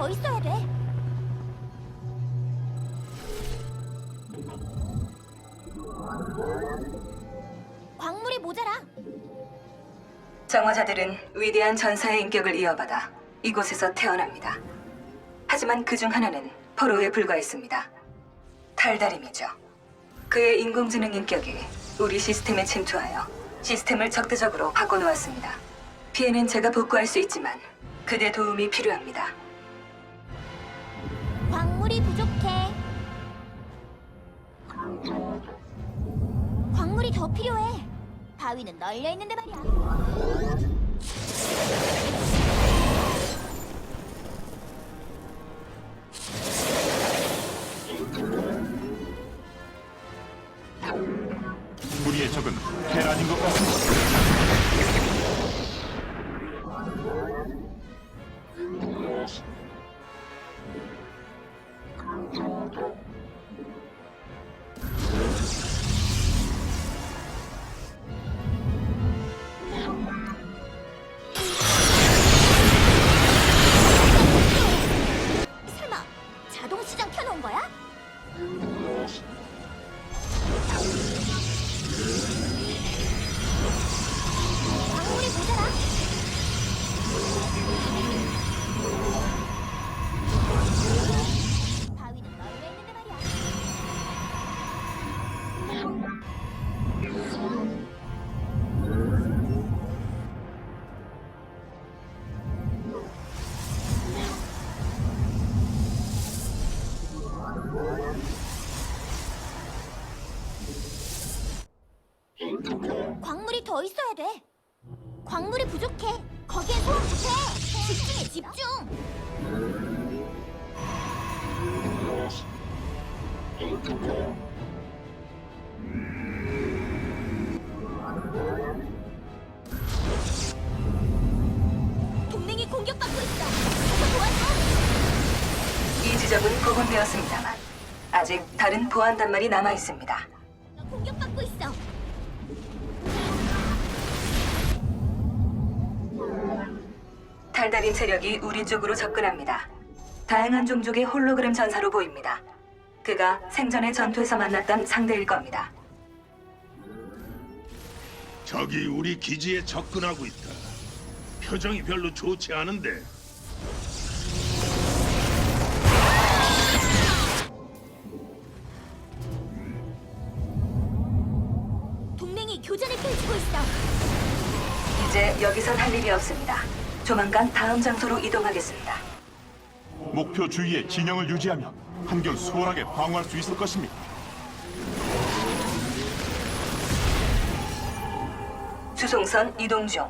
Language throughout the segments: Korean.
더 있어야 돼. 광물이 모자라. 정화자들은 위대한 전사의 인격을 이어받아 이곳에서 태어납니다. 하지만 그 중 하나는 포로에 불과했습니다. 탈다림이죠. 그의 인공지능 인격이 우리 시스템에 침투하여 시스템을 적대적으로 바꿔놓았습니다. 피해는 제가 복구할 수 있지만 그대 도움이 필요합니다. 광물이 부족해. 광물이 더 필요해. 바위는 널려 있는데 말이야. 더 있어야 돼. 광물이 부족해. 거기에 소음 부패. 집중해, 집중. 동맹이 공격받고 있어. 가서 도와줘. 이 지점은 복원되었습니다만 아직 다른 보안 단말이 남아 있습니다. 탈달인 세력이 우리 쪽으로 접근합니다. 다양한 종족의 홀로그램 전사로 보입니다. 그가 생전의 전투에서 만났던 상대일 겁니다. 적이 우리 기지에 접근하고 있다. 표정이 별로 좋지 않은데 동맹이 교전을 펼치고 있어. 이제 여기선 할 일이 없습니다. 조만간 다음 장소로 이동하겠습니다. 목표 주위에 진영을 유지하면 한결 수월하게 방어할 수 있을 것입니다. 수송선 이동 중.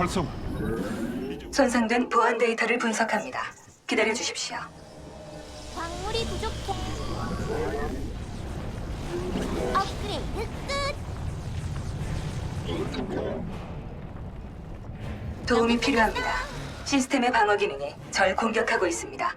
활성. 손상된 보안 데이터를 분석합니다. 기다려 주십시오. 광물이 부족해. 업그레이드 끝. 도움이 필요합니다. 시스템의 방어 기능이 절 공격하고 있습니다.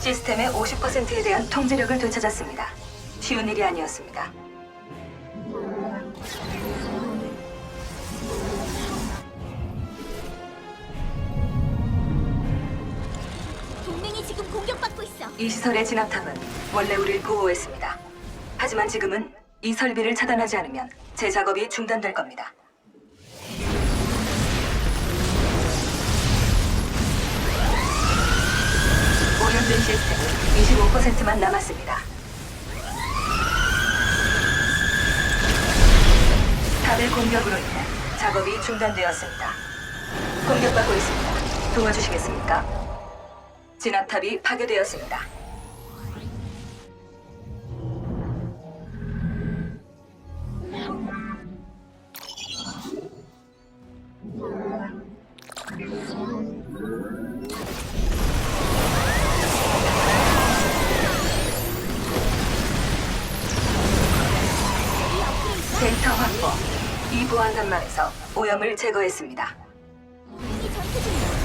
시스템의 50%에 대한 통제력을 되찾았습니다. 쉬운 일이 아니었습니다. 동맹이 지금 공격받고 있어. 이 시설의 진압탑은 원래 우리를 보호했습니다. 하지만 지금은 이 설비를 차단하지 않으면 제 작업이 중단될 겁니다. 오염된 시스템이 25%만 남았습니다. 탑의 공격으로 인해 작업이 중단되었습니다. 공격받고 있습니다. 도와주시겠습니까? 진압탑이 파괴되었습니다. 단말에서 오염을 제거했습니다. 이 전투 중이야.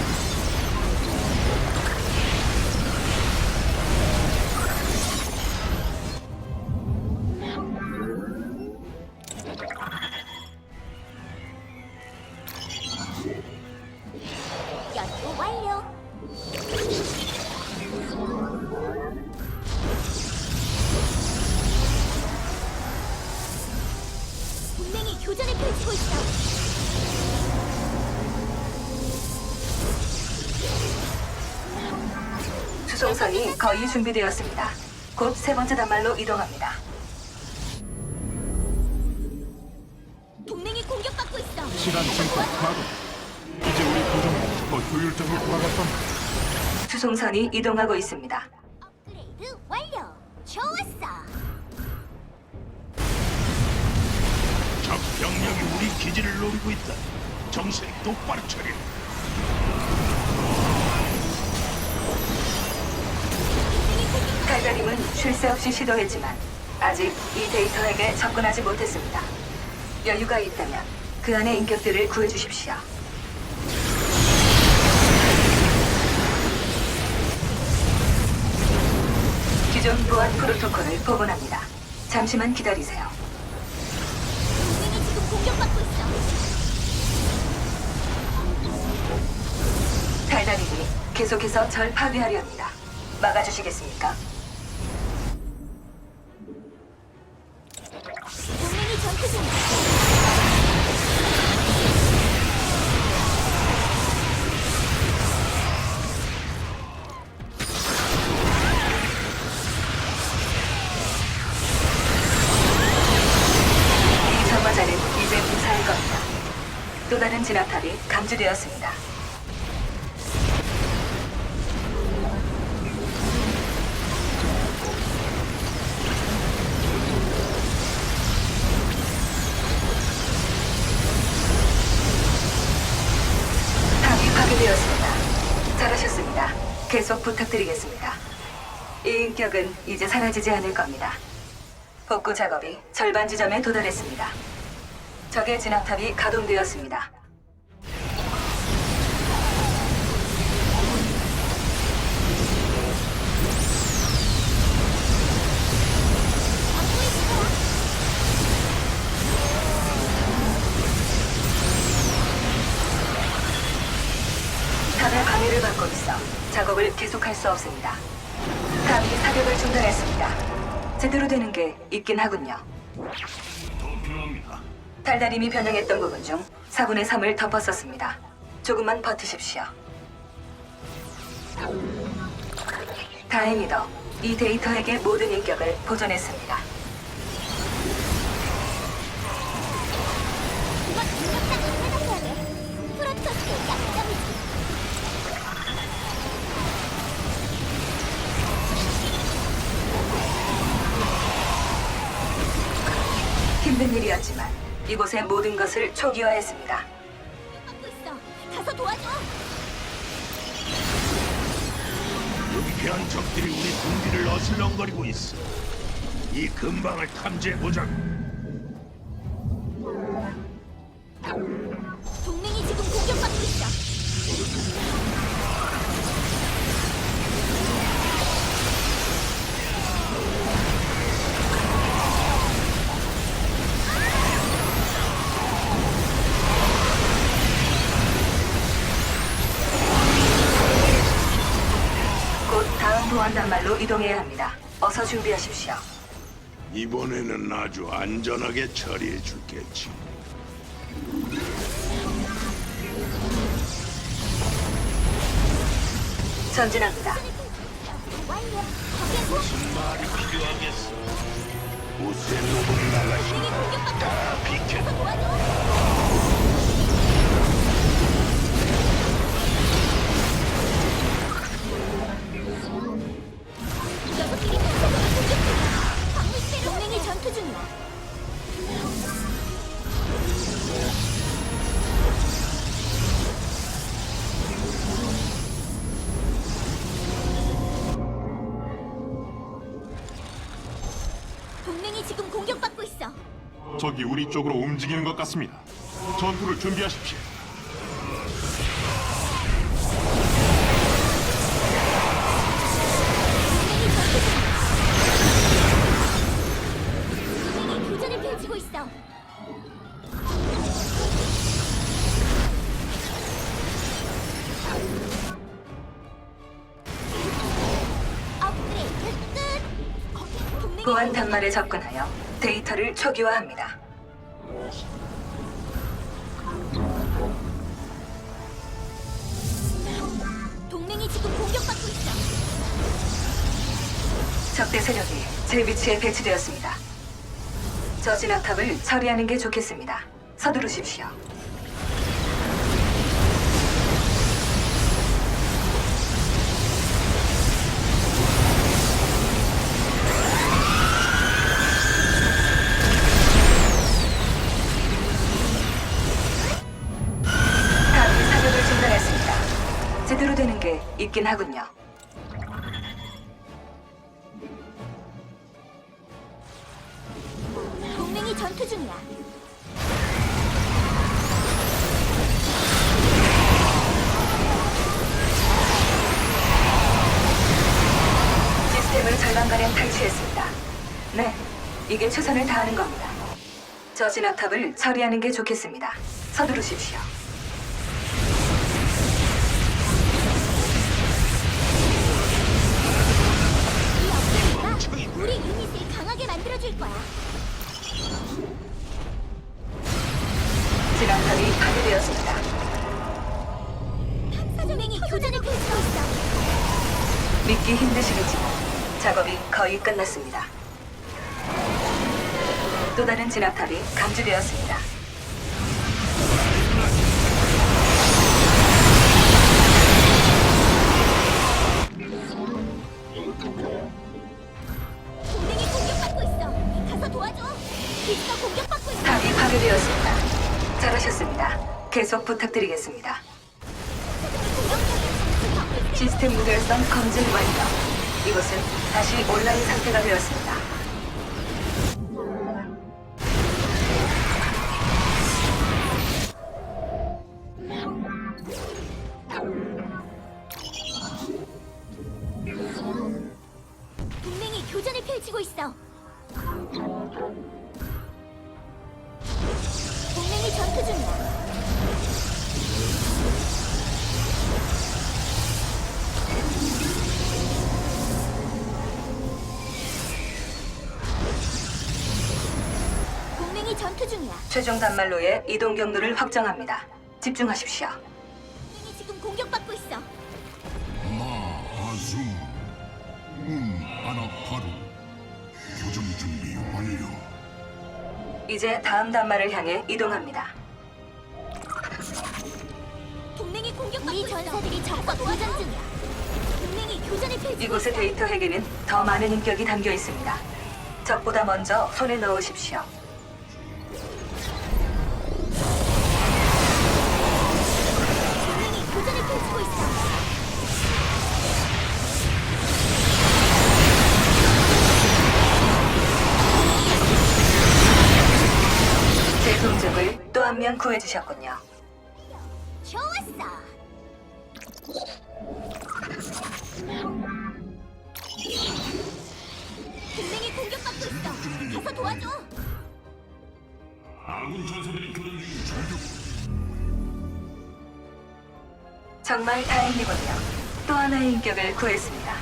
수송선이 거의 준비되었습니다. 곧 세 번째 단말로 이동합니다. 동맹이 공격받고 있어. 시간 증폭 가동. 이제 우리 구조물이 더 효율적으로 겁니다. 수송선이 이동하고 있습니다. 업그레이드 완료. 좋았어. 적 병력이 우리 기지를 노리고 있다. 정신 똑바로 차려. 달달임은 쉴 새 없이 시도했지만 아직 이 데이터에게 접근하지 못했습니다. 여유가 있다면 그 안의 인격들을 구해주십시오. 기존 보안 프로토콜을 복원합니다. 잠시만 기다리세요. 동맹이 지금 공격받고 있어. 달달임이 계속해서 절 파괴하려 합니다. 막아주시겠습니까? 감지되었습니다. 탑이 파괴되었습니다. 잘하셨습니다. 계속 부탁드리겠습니다. 이 인격은 이제 사라지지 않을 겁니다. 복구 작업이 절반 지점에 도달했습니다. 적의 진압탑이 가동되었습니다. 작업을 계속할 수 없습니다. 탑이 사격을 중단했습니다. 제대로 되는 게 있긴 하군요. 더 필요합니다. 달달임이 변형했던 부분 중 4분의 3을 덮었었습니다. 조금만 버티십시오. 다행히도 이 데이터에게 모든 인격을 보존했습니다. 돼. 프로토스 힘든 일이었지만 이곳의 모든 것을 초기화했습니다. 있어. 가서 도와줘. 은폐한 적들이 우리 군기를 어슬렁거리고 있어. 이 근방을 탐지해 보자고. 보안 단말로 이동해야 합니다. 어서 준비하십시오. 이번에는 아주 안전하게 처리해 줄겠지. 전진합니다. 무슨 말이 필요하겠어? 나가시. 동맹이 공격받고 다 비켜. 적이 우리 쪽으로 움직이는 것 같습니다. 전투를 준비하십시오. 동맹이 전투 중이야. 동맹이 교전을 펼치고 있어. 업그레이드 끝. 거기 동맹이 보안 단말에 접근하여 데이터를 초기화합니다. 적대 세력이 제 위치에 배치되었습니다. 저 진압탑을 처리하는 게 좋겠습니다. 서두르십시오. 있긴 하군요. 절반가량 탈취했습니다. 네, 이게 최선을 다하는 겁니다. 저 진압탑을 처리하는 게 좋겠습니다. 서두르십시오. 이 업그레이드가 우리 유닛을 강하게 만들어줄 거야. 진압탑이 파괴되었습니다. 동맹이 교전을 펼치고 있어. 믿기 힘드시겠지만 작업이 거의 끝났습니다. 또 다른 진압탑이 감지되었습니다. 동맹이 공격받고 있어. 가서 도와줘. 기지가 공격받고 있어. 탑이 파괴되었습니다. 잘하셨습니다. 계속 부탁드리겠습니다. 시스템 무결성 검증 완료. 이곳은 다시 온라인 상태가 되었습니다. 최종 단말로의 이동 경로를 확정합니다. 집중하십시오. 동맹이 지금 공격받고 있어. 아줌 음 아나파루 교전 준비 완료 이제 다음 단말을 향해 이동합니다. 동맹이 공격받고 우리 전사들이 적과 교전 중이야. 동맹이 교전을 펼치고 이곳의 있어. 데이터 핵에는 더 많은 인격이 담겨 있습니다. 적보다 먼저 손에 넣으십시오. 동족을 또한명 구해주셨군요. 좋았어. 동맹이 공격받고 있어. 가서 도와줘. 아군 전사들이 교전 중 전투 정말 다행이군요. 또 하나의 인격을 구했습니다.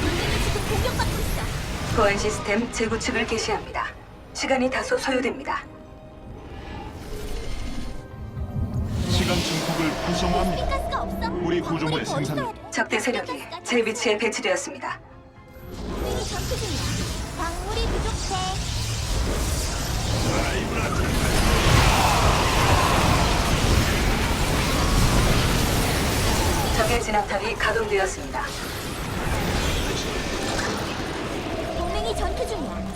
동맹이 지금 공격받고 있어. 보안 시스템 재구축을 개시합니다. 시간이 다소 소요됩니다. 시간 증폭을. 가스가 없어. 우리 구조물의 있어야 돼. 적대 세력이 제 위치에 배치되었습니다. 동맹이 전투 중이야. 광물이 부족해. 적의 진압탑이 가동되었습니다. 동맹이 전투 중이야.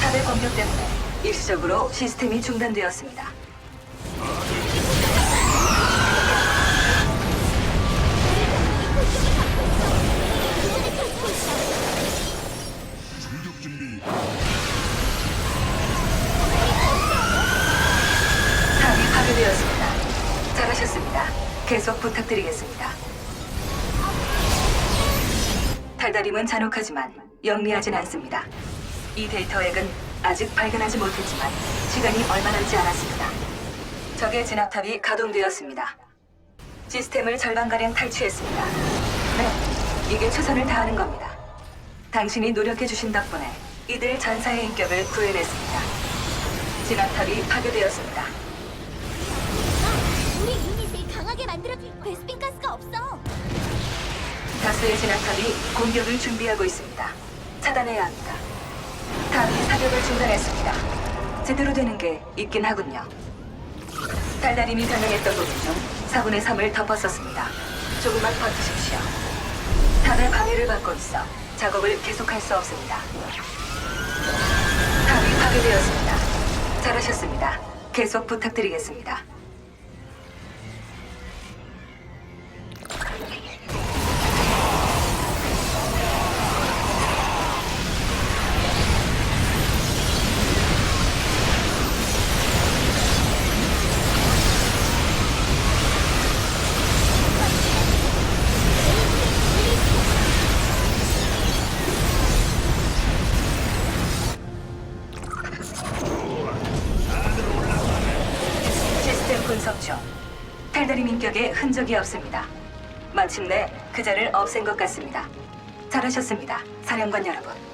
탑의 공격 때문에 일시적으로 시스템이 중단되었습니다. 준비 탑이 파괴되었습니다. 잘하셨습니다. 계속 부탁드리겠습니다. 달달임은 잔혹하지만 영리하진 않습니다. 이 데이터액은 아직 발견하지 못했지만 시간이 얼마 남지 않았습니다. 적의 진압탑이 가동되었습니다. 시스템을 절반가량 탈취했습니다. 네, 이게 최선을 다하는 겁니다. 당신이 노력해주신 덕분에 이들 전사의 인격을 구해냈습니다. 진압탑이 파괴되었습니다. 우리 유닛을 강하게 만들어줄 베스핀 가스가 없어. 다수의 진압탑이 공격을 준비하고 있습니다. 차단해야 합니다. 탑이 사격을 중단했습니다. 제대로 되는 게 있긴 하군요. 달달임이 변형했던 부분 중 4분의 3을 덮었었습니다. 조금만 버티십시오. 탑의 방해를 받고 있어 작업을 계속할 수 없습니다. 탑이 파괴되었습니다. 잘하셨습니다. 계속 부탁드리겠습니다. 분석 중 달달임 인격에 흔적이 없습니다. 마침내 그자를 없앤 것 같습니다. 잘하셨습니다, 사령관 여러분.